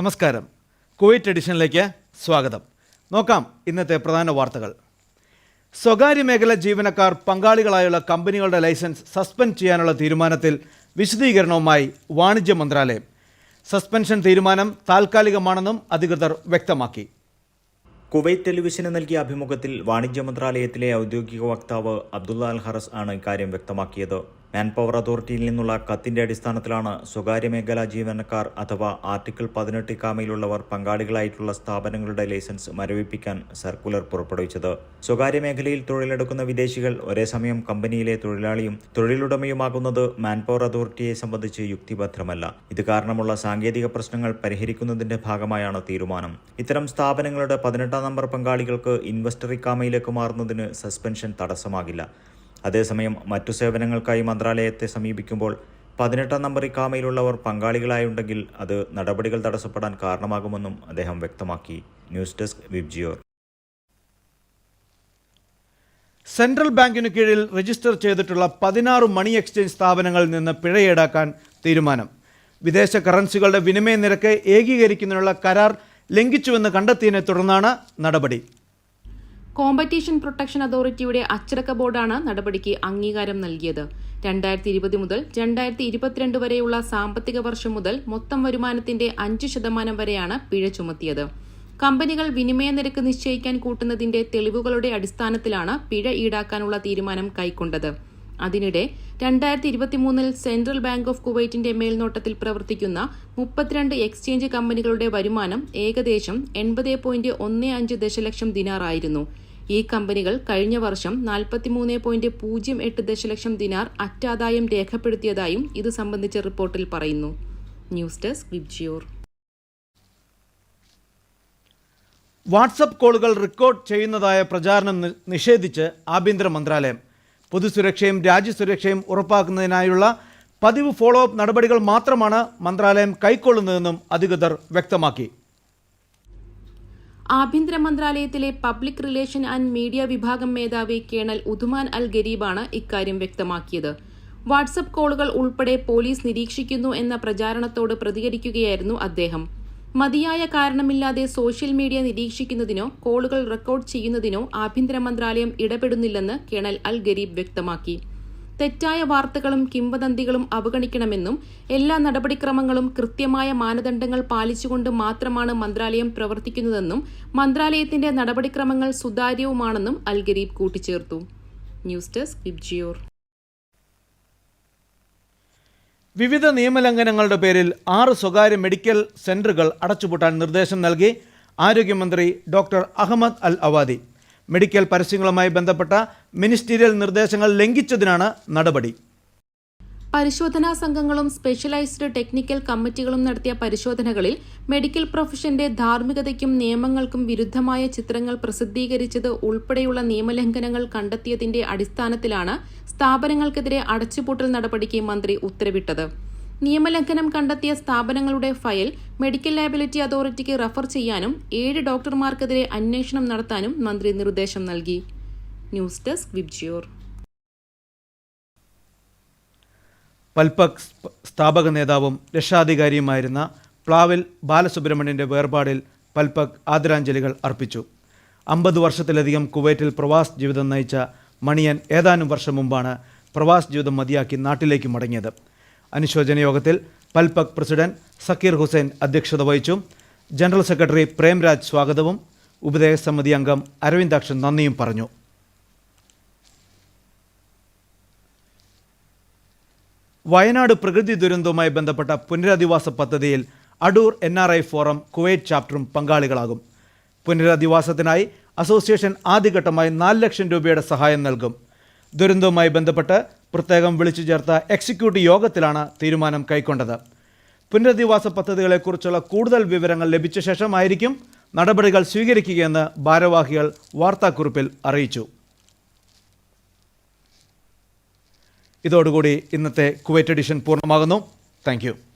നമസ്കാരം. കുവൈറ്റ് എഡിഷനിലേക്ക് സ്വാഗതം. നോക്കാം ഇന്നത്തെ പ്രധാന വാർത്തകൾ. സ്വകാര്യ മേഖല ജീവനക്കാർ പങ്കാളികളായുള്ള കമ്പനികളുടെ ലൈസൻസ് സസ്പെൻഡ് ചെയ്യാനുള്ള തീരുമാനത്തിൽ വിശദീകരണവുമായി വാണിജ്യ മന്ത്രാലയം. സസ്പെൻഷൻ തീരുമാനം താൽക്കാലികമാണെന്നും അധികൃതർ വ്യക്തമാക്കി. കുവൈറ്റ് ടെലിവിഷന് നൽകിയ അഭിമുഖത്തിൽ വാണിജ്യ മന്ത്രാലയത്തിലെ ഔദ്യോഗിക വക്താവ് അബ്ദുള്ള അൽ ഹറസ് ആണ് ഇക്കാര്യം വ്യക്തമാക്കിയത്. മാൻ പവർ അതോറിറ്റിയിൽ നിന്നുള്ള കത്തിന്റെ അടിസ്ഥാനത്തിലാണ് സ്വകാര്യ മേഖലാ ജീവനക്കാർ അഥവാ ആർട്ടിക്കിൾ പതിനെട്ട് കാമയിലുള്ളവർ പങ്കാളികളായിട്ടുള്ള സ്ഥാപനങ്ങളുടെ ലൈസൻസ് മരവിപ്പിക്കാൻ സർക്കുലർ പുറപ്പെടുവിച്ചത്. സ്വകാര്യ മേഖലയിൽ തൊഴിലെടുക്കുന്ന വിദേശികൾ ഒരേ സമയം കമ്പനിയിലെ തൊഴിലാളിയും തൊഴിലുടമയുമാകുന്നത് മാൻ പവർ അതോറിറ്റിയെ സംബന്ധിച്ച് യുക്തിഭദ്രമല്ല. ഇത് കാരണമുള്ള സാങ്കേതിക പ്രശ്നങ്ങൾ പരിഹരിക്കുന്നതിന്റെ ഭാഗമായാണ് തീരുമാനം. ഇത്തരം സ്ഥാപനങ്ങളുടെ പതിനെട്ടാം നമ്പർ പങ്കാളികൾക്ക് ഇൻവെസ്റ്ററി കാമയിലേക്ക് മാറുന്നതിന് സസ്പെൻഷൻ തടസ്സമാകില്ല. അതേസമയം മറ്റു സേവനങ്ങൾക്കായി മന്ത്രാലയത്തെ സമീപിക്കുമ്പോൾ പതിനെട്ടാം നമ്പർ ഇക്കാമയിലുള്ളവർ പങ്കാളികളായുണ്ടെങ്കിൽ അത് നടപടികൾ തടസ്സപ്പെടാൻ കാരണമാകുമെന്നും അദ്ദേഹം വ്യക്തമാക്കി. ന്യൂസ് ഡെസ്ക് വിബ്ജിയോർ സെൻട്രൽ ബാങ്കിന് കീഴിൽ രജിസ്റ്റർ ചെയ്തിട്ടുള്ള പതിനാറ് മണി എക്സ്ചേഞ്ച് സ്ഥാപനങ്ങളിൽ നിന്ന് പിഴ ഈടാക്കാൻ തീരുമാനം. വിദേശ കറൻസികളുടെ വിനിമയ നിരക്ക് ഏകീകരിക്കുന്നതിനുള്ള കരാർ ലംഘിച്ചുവെന്ന് കണ്ടെത്തിയതിനെ തുടർന്നാണ് നടപടി. കോമ്പറ്റീഷൻ പ്രൊട്ടക്ഷൻ അതോറിറ്റിയുടെ അച്ചടക്ക ബോർഡാണ് നടപടിക്ക് അംഗീകാരം നൽകിയത്. രണ്ടായിരത്തി ഇരുപത് മുതൽ രണ്ടായിരത്തി ഇരുപത്തിരണ്ട് വരെയുള്ള സാമ്പത്തിക വർഷം മുതൽ മൊത്തം വരുമാനത്തിന്റെ അഞ്ച് ശതമാനം വരെയാണ് പിഴ ചുമത്തിയത്. കമ്പനികൾ വിനിമയ നിരക്ക് നിശ്ചയിക്കാൻ കൂട്ടുന്നതിന്റെ തെളിവുകളുടെ അടിസ്ഥാനത്തിലാണ് പിഴ ഈടാക്കാനുള്ള തീരുമാനം കൈക്കൊണ്ടത്. അതിനിടെ രണ്ടായിരത്തി ഇരുപത്തിമൂന്നിൽ സെൻട്രൽ ബാങ്ക് ഓഫ് കുവൈറ്റിന്റെ മേൽനോട്ടത്തിൽ പ്രവർത്തിക്കുന്ന മുപ്പത്തിരണ്ട് എക്സ്ചേഞ്ച് കമ്പനികളുടെ വരുമാനം ഏകദേശം എൺപത് പോയിന്റ് ഒന്ന് അഞ്ച് ദശലക്ഷം ദിനാറായിരുന്നു ഈ കമ്പനികൾ കഴിഞ്ഞ വർഷം നാൽപ്പത്തിമൂന്ന് പോയിന്റ് പൂജ്യം എട്ട് ദശലക്ഷം ദിനാർ അറ്റാദായം രേഖപ്പെടുത്തിയതായും ഇത് സംബന്ധിച്ച റിപ്പോർട്ടിൽ പറയുന്നു. News desk Vibgyor. വാട്സപ്പ് കോളുകൾ റെക്കോർഡ് ചെയ്യുന്നതായ പ്രചാരണം നിഷേധിച്ച് ആഭ്യന്തര മന്ത്രാലയം. പൊതുസുരക്ഷയും രാജ്യസുരക്ഷയും ഉറപ്പാക്കുന്നതിനായുള്ള പതിവ് ഫോളോ അപ്പ് നടപടികൾ മാത്രമാണ് മന്ത്രാലയം കൈക്കൊള്ളുന്നതെന്നും അധികൃതർ വ്യക്തമാക്കി. ആഭ്യന്തര മന്ത്രാലയത്തിലെ പബ്ലിക് റിലേഷൻ ആൻഡ് മീഡിയ വിഭാഗം മേധാവി കേണൽ ഉദുമാൻ അൽ ഗരീബാണ് ഇക്കാര്യം വ്യക്തമാക്കിയത്. വാട്സപ്പ് കോളുകൾ ഉൾപ്പെടെ പോലീസ് നിരീക്ഷിക്കുന്നു എന്ന പ്രചാരണത്തോട് പ്രതികരിക്കുകയായിരുന്നു അദ്ദേഹം. മതിയായ കാരണമില്ലാതെ സോഷ്യൽ മീഡിയ നിരീക്ഷിക്കുന്നതിനോ കോളുകൾ റെക്കോർഡ് ചെയ്യുന്നതിനോ ആഭ്യന്തര മന്ത്രാലയം ഇടപെടുന്നില്ലെന്ന് കേണൽ അൽ ഗരീബ് വ്യക്തമാക്കി. തെറ്റായ വാർത്തകളും കിംവദന്തികളും അവഗണിക്കണമെന്നും എല്ലാ നടപടിക്രമങ്ങളും കൃത്യമായ മാനദണ്ഡങ്ങൾ പാലിച്ചുകൊണ്ട് മാത്രമാണ് മന്ത്രാലയം പ്രവർത്തിക്കുന്നതെന്നും മന്ത്രാലയത്തിന്റെ നടപടിക്രമങ്ങൾ സുതാര്യവുമാണെന്നും അൽഗരീബ് കൂട്ടിച്ചേർത്തു. News desk Vibgyor. വിവിധ നിയമലംഘനങ്ങളുടെ പേരിൽ ആറ് സ്വകാര്യ മെഡിക്കൽ സെന്ററുകൾ അടച്ചുപൂട്ടാൻ നിർദ്ദേശം നൽകി ആരോഗ്യമന്ത്രി doctor Ahmed Al Awadi. Medical പരസ്യങ്ങളുമായി ബന്ധപ്പെട്ട മിനിസ്റ്റീരിയൽ നിർദ്ദേശങ്ങൾ ലംഘിച്ചതിനാണ് നടപടി. പരിശോധനാ സംഘങ്ങളും സ്പെഷ്യലൈസ്ഡ് ടെക്നിക്കൽ കമ്മിറ്റികളും നടത്തിയ പരിശോധനകളിൽ മെഡിക്കൽ പ്രൊഫഷന്റെ ധാർമ്മികതയ്ക്കും നിയമങ്ങൾക്കും വിരുദ്ധമായ ചിത്രങ്ങൾ പ്രസിദ്ധീകരിച്ചത് ഉൾപ്പെടെയുള്ള നിയമലംഘനങ്ങൾ കണ്ടെത്തിയതിന്റെ അടിസ്ഥാനത്തിലാണ് സ്ഥാപനങ്ങൾക്കെതിരെ അടച്ചുപൂട്ടൽ നടപടിക്ക് മന്ത്രി ഉത്തരവിട്ടത്. നിയമലംഘനം കണ്ടെത്തിയ സ്ഥാപനങ്ങളുടെ ഫയൽ മെഡിക്കൽ ലയബിലിറ്റി അതോറിറ്റിക്ക് റഫർ ചെയ്യാനും ഏഴ് ഡോക്ടർമാർക്കെതിരെ അന്വേഷണം നടത്താനും മന്ത്രി നിർദ്ദേശം നൽകി. News desk VIBGYOR. പൽപക് സ്ഥാപക നേതാവും രക്ഷാധികാരിയുമായിരുന്ന പ്ലാവിൽ ബാലസുബ്രഹ്മണ്യന്റെ വേർപാടിൽ പൽപക് ആദരാഞ്ജലികൾ അർപ്പിച്ചു. അമ്പത് വർഷത്തിലധികം കുവൈറ്റിൽ പ്രവാസ് ജീവിതം നയിച്ച മണിയൻ ഏതാനും വർഷം മുമ്പാണ് പ്രവാസ് ജീവിതം മതിയാക്കി നാട്ടിലേക്ക് മടങ്ങിയത്. അനുശോചന യോഗത്തിൽ പൽപക് പ്രസിഡന്റ് സക്കീർ ഹുസൈൻ അധ്യക്ഷത വഹിച്ചു. ജനറൽ സെക്രട്ടറി പ്രേംരാജ് സ്വാഗതവും ഉപദേശ സമിതി അംഗം അരവിന്ദാക്ഷൻ നന്ദിയും പറഞ്ഞു. വയനാട് പ്രകൃതി ദുരന്തവുമായി ബന്ധപ്പെട്ട പുനരധിവാസ പദ്ധതിയിൽ Adoor N R I forum Kuwait ചാപ്റ്ററും പങ്കാളികളാകും. പുനരധിവാസത്തിനായി അസോസിയേഷൻ ആദ്യഘട്ടമായി നാല് ലക്ഷം രൂപയുടെ സഹായം നൽകും. ദുരന്തവുമായി ബന്ധപ്പെട്ട് പ്രത്യേകം വിളിച്ചു ചേർത്ത എക്സിക്യൂട്ടീവ് യോഗത്തിലാണ് തീരുമാനം കൈക്കൊണ്ടത്. പുനരധിവാസ പദ്ധതികളെക്കുറിച്ചുള്ള കൂടുതൽ വിവരങ്ങൾ ലഭിച്ച ശേഷമായിരിക്കും നടപടികൾ സ്വീകരിക്കുകയെന്ന് ഭാരവാഹികൾ വാർത്താക്കുറിപ്പിൽ അറിയിച്ചു. ഇതോടുകൂടി ഇന്നത്തെ കുവൈറ്റ് എഡിഷൻ പൂർണമാകുന്നു. താങ്ക്